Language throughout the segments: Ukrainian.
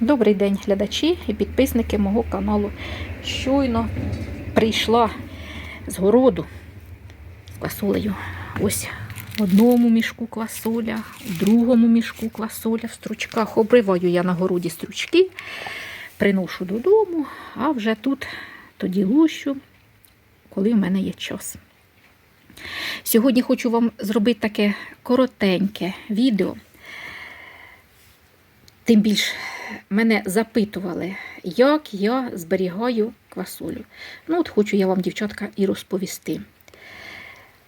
Добрий день, глядачі і підписники мого каналу. Щойно прийшла з городу з квасолею. Ось в одному мішку квасоля, в другому мішку квасоля в стручках. Обриваю я на городі стручки, приношу додому, а вже тут тоді лущу, коли в мене є час. Сьогодні хочу вам зробити таке коротеньке відео. Тим більш мене запитували, як я зберігаю квасолю. Ну, от хочу я вам, дівчатка, і розповісти.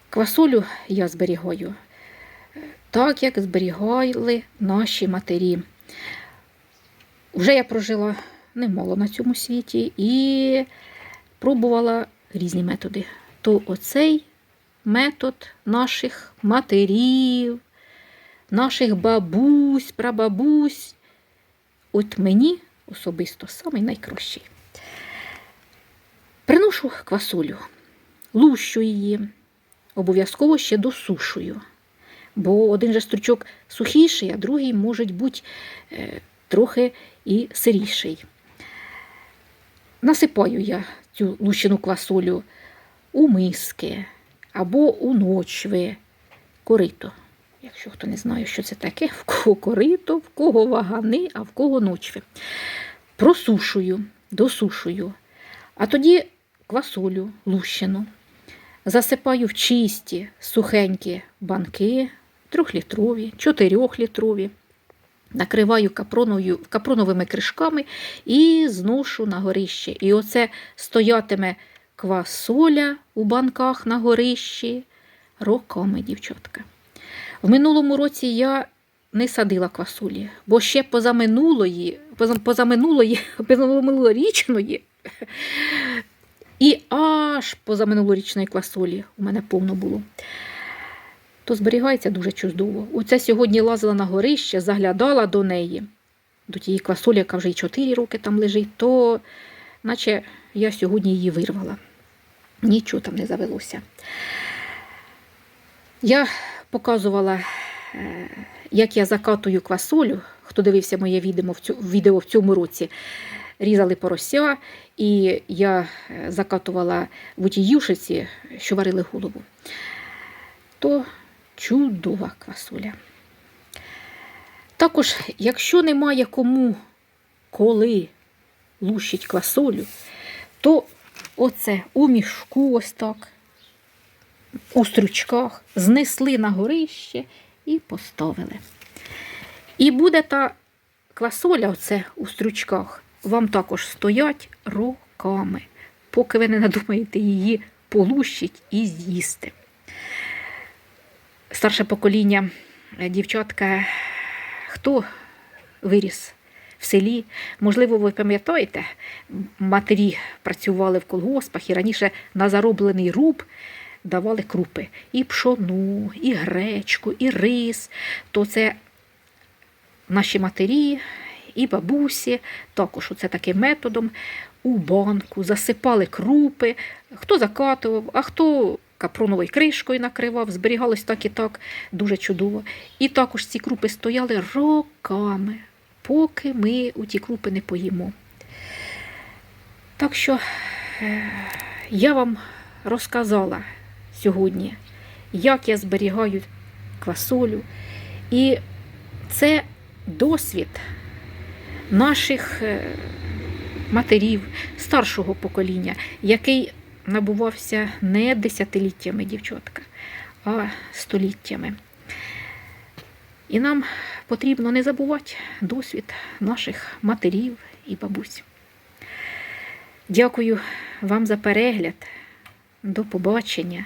Квасолю я зберігаю так, як зберігали наші матері. Вже я прожила немало на цьому світі і пробувала різні методи. То оцей метод наших матерів, наших бабусь, прабабусь, от мені особисто самий найкращий. Приношу квасолю, лущу її, обов'язково ще досушую. Бо один же стручок сухіший, а другий може бути е, трохи і сиріший. Насипаю я цю лущену квасолю у миски або у ночви, корито. Якщо хто не знає, що це таке, в кого корито, в кого вагани, а в кого ночви. Просушую, досушую, а тоді квасолю лущену. Засипаю в чисті, сухенькі банки, трьохлітрові, чотирьохлітрові. Накриваю капроновою, капроновими кришками і зношу на горище. І оце стоятиме квасоля у банках на горищі роками, дівчатка. В минулому році я не садила квасолі, бо ще позаминулої, позаминулої, позаминулорічної і аж позаминулорічної квасолі у мене повно було. То зберігається дуже чудово. Оце сьогодні лазила на горище, заглядала до неї, до тієї квасолі, яка вже й 4 роки там лежить, то наче я сьогодні її вирвала. Нічого там не завелося. Я показувала, е, як я закатую квасолю. Хто дивився моє відео в цьому році, різали порося, і я е, закатувала в тій юшиці, що варили голову. То чудова квасоля. Також, якщо немає кому коли лущить квасолю, то оце у мішку ось так у стручках, знесли на горище і поставили. І буде та квасоля, оце у стручках, вам також стоять роками, поки ви не надумаєте її полущить і з'їсти. Старше покоління дівчатка, хто виріс в селі, можливо, ви пам'ятаєте, матері працювали в колгоспах і раніше на зароблений руб давали крупи і пшону, і гречку, і рис. То це наші матері і бабусі, також оце таким методом у банку засипали крупи, хто закатував, а хто капроновою кришкою накривав, зберігалось так і так, дуже чудово. І також ці крупи стояли роками, поки ми у ті крупи не поїмо. Так що е, я вам розказала сьогодні, як я зберігаю квасолю. І це досвід наших е, матерів, старшого покоління, який набувався не десятиліттями, дівчатка, а століттями. І нам потрібно не забувати досвід наших матерів і бабусь. Дякую вам за перегляд. До побачення,